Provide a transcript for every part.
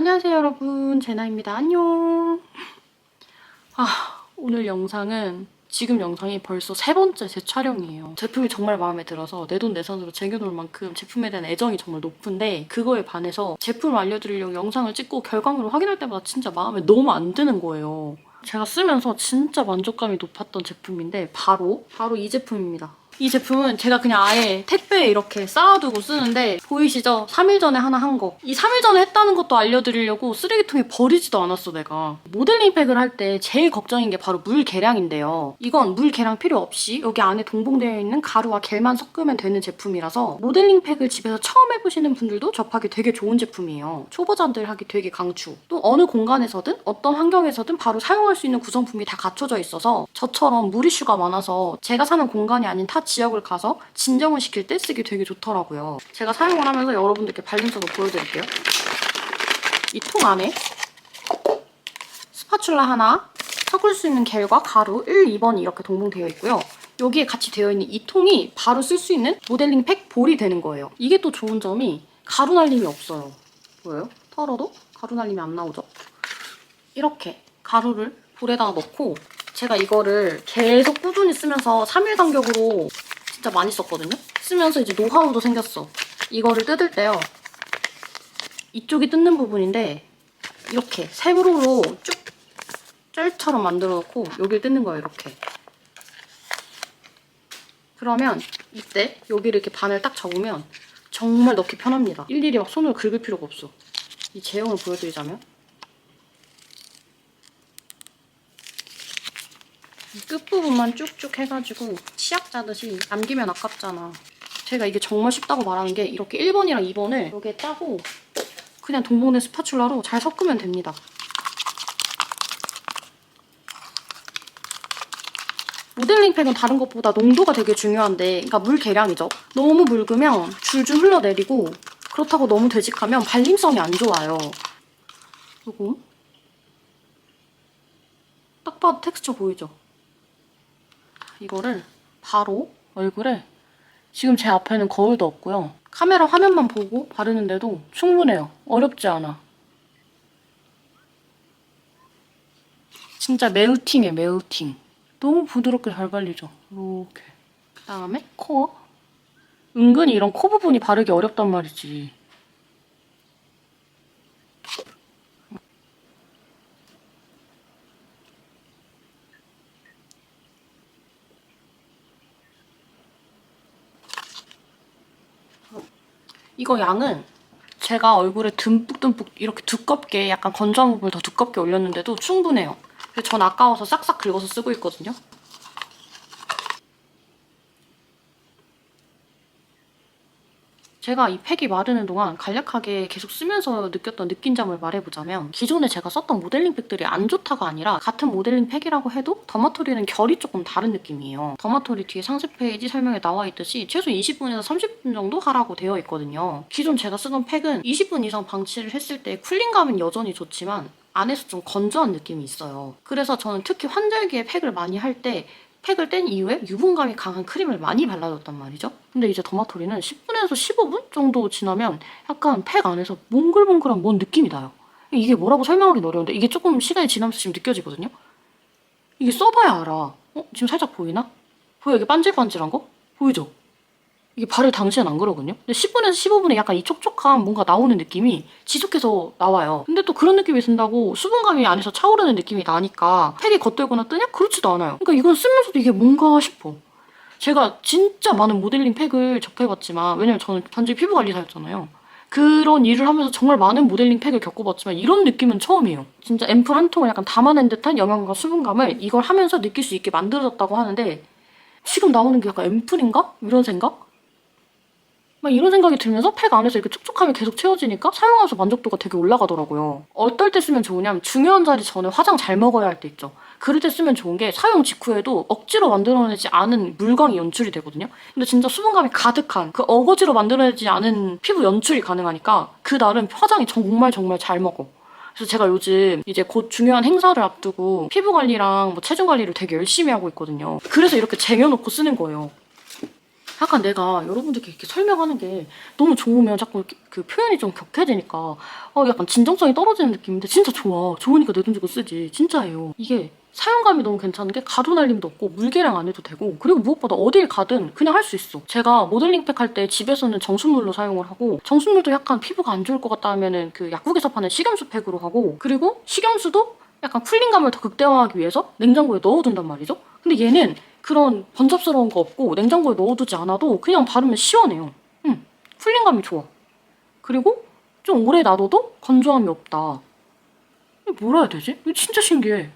안녕하세요 여러분. 제나입니다. 안녕. 아 오늘 영상은 지금 영상이 벌써 세 번째 제 촬영이에요. 제품이 정말 마음에 들어서 내 돈 내산으로 쟁여놓을 만큼 제품에 대한 애정이 정말 높은데 그거에 반해서 제품을 알려드리려고 영상을 찍고 결과물을 확인할 때마다 진짜 마음에 너무 안 드는 거예요. 제가 쓰면서 진짜 만족감이 높았던 제품인데 바로 바로 이 제품입니다 이 제품은 제가 그냥 아예 택배에 이렇게 쌓아두고 쓰는데 보이시죠? 3일 전에 하나 한 거. 이 3일 전에 했다는 것도 알려드리려고 쓰레기통에 버리지도 않았어 내가. 모델링 팩을 할 때 제일 걱정인 게 바로 물 계량인데요. 이건 물 계량 필요 없이 여기 안에 동봉되어 있는 가루와 겔만 섞으면 되는 제품이라서 모델링 팩을 집에서 처음 해보시는 분들도 접하기 되게 좋은 제품이에요. 초보자들 하기 되게 강추. 또 어느 공간에서든 어떤 환경에서든 바로 사용할 수 있는 구성품이 다 갖춰져 있어서 저처럼 물 이슈가 많아서 제가 사는 공간이 아닌 타 지역을 가서 진정을 시킬 때 쓰기 되게 좋더라고요. 제가 사용을 하면서 여러분들께 발림성을 보여드릴게요. 이 통 안에 스파츌라 하나, 섞을 수 있는 겔과 가루 1, 2번이 이렇게 동봉되어 있고요. 여기에 같이 되어 있는 이 통이 바로 쓸 수 있는 모델링 팩 볼이 되는 거예요. 이게 또 좋은 점이 가루 날림이 없어요. 보여요? 털어도 가루 날림이 안 나오죠? 이렇게 가루를 볼에다가 넣고 제가 이거를 계속 꾸준히 쓰면서 3일 간격으로 진짜 많이 썼거든요? 쓰면서 이제 노하우도 생겼어. 이거를 뜯을 때요. 이쪽이 뜯는 부분인데 이렇게 세로로 쭉 짤처럼 만들어 놓고 여기를 뜯는 거예요, 이렇게. 그러면 이때 여기를 이렇게 반을 딱 접으면 정말 넣기 편합니다. 일일이 막 손으로 긁을 필요가 없어. 이 제형을 보여드리자면 이 끝부분만 쭉쭉 해가지고 치약 짜듯이 남기면 아깝잖아. 제가 이게 정말 쉽다고 말하는 게 이렇게 1번이랑 2번을 여기에 짜고 그냥 동봉된 스파츌라로 잘 섞으면 됩니다. 모델링 팩은 다른 것보다 농도가 되게 중요한데 그러니까 물 계량이죠. 너무 묽으면 줄줄 흘러내리고 그렇다고 너무 되직하면 발림성이 안 좋아요. 요거 딱 봐도 텍스처 보이죠? 이거를 바로 얼굴에 지금 제 앞에는 거울도 없고요. 카메라 화면만 보고 바르는데도 충분해요. 어렵지 않아. 진짜 매우팅해 매우팅. 너무 부드럽게 잘 발리죠. 이렇게. 그 다음에 코. 은근히 이런 코 부분이 바르기 어렵단 말이지. 이거 양은 제가 얼굴에 듬뿍듬뿍 이렇게 두껍게 약간 건조한 부분을 더 두껍게 올렸는데도 충분해요. 전 아까워서 싹싹 긁어서 쓰고 있거든요. 제가 이 팩이 마르는 동안 간략하게 계속 쓰면서 느꼈던 느낀 점을 말해보자면 기존에 제가 썼던 모델링 팩들이 안 좋다가 아니라 같은 모델링 팩이라고 해도 더마토리는 결이 조금 다른 느낌이에요. 더마토리 뒤에 상세 페이지 설명에 나와 있듯이 최소 20분에서 30분 정도 하라고 되어 있거든요. 기존 제가 쓰던 팩은 20분 이상 방치를 했을 때 쿨링감은 여전히 좋지만 안에서 좀 건조한 느낌이 있어요. 그래서 저는 특히 환절기에 팩을 많이 할 때 팩을 뗀 이후에 유분감이 강한 크림을 많이 발라줬단 말이죠. 근데 이제 더마토리는 10분에서 15분 정도 지나면 약간 팩 안에서 몽글몽글한 뭔 느낌이 나요. 이게 뭐라고 설명하기 어려운데 이게 조금 시간이 지나면서 지금 느껴지거든요. 이게 써봐야 알아. 어? 지금 살짝 보이나? 보여? 이게 반질반질한 거? 보이죠? 이게 바를 당시엔 안 그러거든요. 근데 10분에서 15분에 약간 이 촉촉한 뭔가 나오는 느낌이 지속해서 나와요. 근데 또 그런 느낌이 든다고 수분감이 안에서 차오르는 느낌이 나니까 팩이 겉돌거나 뜨냐? 그렇지도 않아요. 그러니까 이건 쓰면서도 이게 뭔가 싶어. 제가 진짜 많은 모델링 팩을 접해봤지만 왜냐면 저는 단지 피부 관리사였잖아요. 그런 일을 하면서 정말 많은 모델링 팩을 겪어봤지만 이런 느낌은 처음이에요. 진짜 앰플 한 통을 약간 담아낸 듯한 영양과 수분감을 이걸 하면서 느낄 수 있게 만들어졌다고 하는데 지금 나오는 게 약간 앰플인가? 이런 생각? 막 이런 생각이 들면서 팩 안에서 이렇게 촉촉함이 계속 채워지니까 사용하면서 만족도가 되게 올라가더라고요. 어떨 때 쓰면 좋으냐면 중요한 자리 전에 화장 잘 먹어야 할 때 있죠. 그럴 때 쓰면 좋은 게 사용 직후에도 억지로 만들어내지 않은 물광이 연출이 되거든요. 근데 진짜 수분감이 가득한 그 어거지로 만들어내지 않은 피부 연출이 가능하니까 그날은 화장이 정말 정말 잘 먹어. 그래서 제가 요즘 이제 곧 중요한 행사를 앞두고 피부 관리랑 뭐 체중 관리를 되게 열심히 하고 있거든요. 그래서 이렇게 쟁여놓고 쓰는 거예요. 약간 내가 여러분들께 이렇게 설명하는 게 너무 좋으면 자꾸 그 표현이 좀 격해지니까 어 약간 진정성이 떨어지는 느낌인데 진짜 좋아. 좋으니까 내 돈 주고 쓰지. 진짜예요. 이게 사용감이 너무 괜찮은 게 가루 날림도 없고 물개량 안 해도 되고 그리고 무엇보다 어딜 가든 그냥 할 수 있어. 제가 모델링팩 할 때 집에서는 정수물로 사용을 하고 정수물도 약간 피부가 안 좋을 것 같다 하면은 그 약국에서 파는 식염수 팩으로 하고 그리고 식염수도 약간 쿨링감을 더 극대화하기 위해서 냉장고에 넣어둔단 말이죠. 근데 얘는 그런 번잡스러운 거 없고 냉장고에 넣어두지 않아도 그냥 바르면 시원해요. 응, 쿨링감이 좋아. 그리고 좀 오래 놔둬도 건조함이 없다. 뭐라 해야 되지? 이거 진짜 신기해.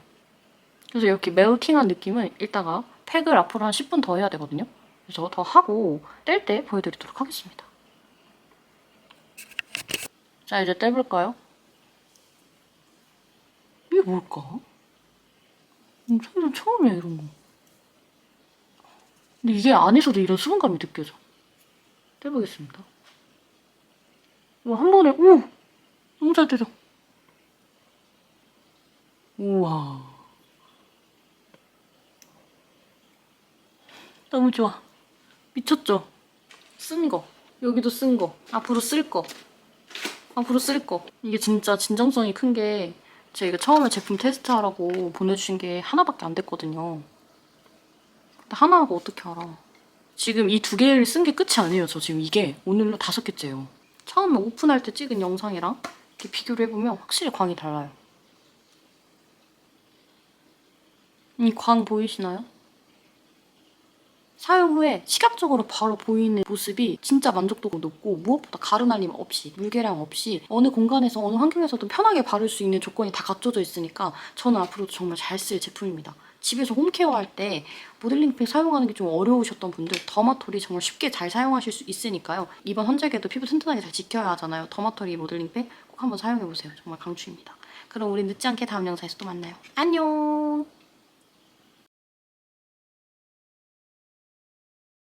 그래서 이렇게 멜팅한 느낌은 이따가 팩을 앞으로 한 10분 더 해야 되거든요. 그래서 더 하고 뗄 때 보여드리도록 하겠습니다. 자 이제 떼볼까요? 이게 뭘까? 음, 생전 처음이야 이런 거. 근데 이게 안에서도 이런 수분감이 느껴져. 떼보겠습니다. 와, 한 번에, 오! 너무 잘 떼져. 우와. 너무 좋아. 미쳤죠? 쓴 거. 여기도 쓴 거. 앞으로 쓸 거. 앞으로 쓸 거. 이게 진짜 진정성이 큰 게, 제가 처음에 제품 테스트하라고 보내주신 게 하나밖에 안 됐거든요. 하나가 어떻게 알아? 지금 이 두 개를 쓴 게 끝이 아니에요. 저 지금 이게 오늘로 다섯 개째예요. 처음에 오픈할 때 찍은 영상이랑 이렇게 비교를 해보면 확실히 광이 달라요. 이 광 보이시나요? 사용 후에 시각적으로 바로 보이는 모습이 진짜 만족도가 높고 무엇보다 가루날림 없이 물개량 없이 어느 공간에서 어느 환경에서도 편하게 바를 수 있는 조건이 다 갖춰져 있으니까 저는 앞으로도 정말 잘 쓸 제품입니다. 집에서 홈케어 할 때 모델링팩 사용하는 게 좀 어려우셨던 분들 더마토리 정말 쉽게 잘 사용하실 수 있으니까요. 이번 환절기에도 피부 튼튼하게 잘 지켜야 하잖아요. 더마토리 모델링팩 꼭 한번 사용해보세요. 정말 강추입니다. 그럼 우리 늦지 않게 다음 영상에서 또 만나요. 안녕!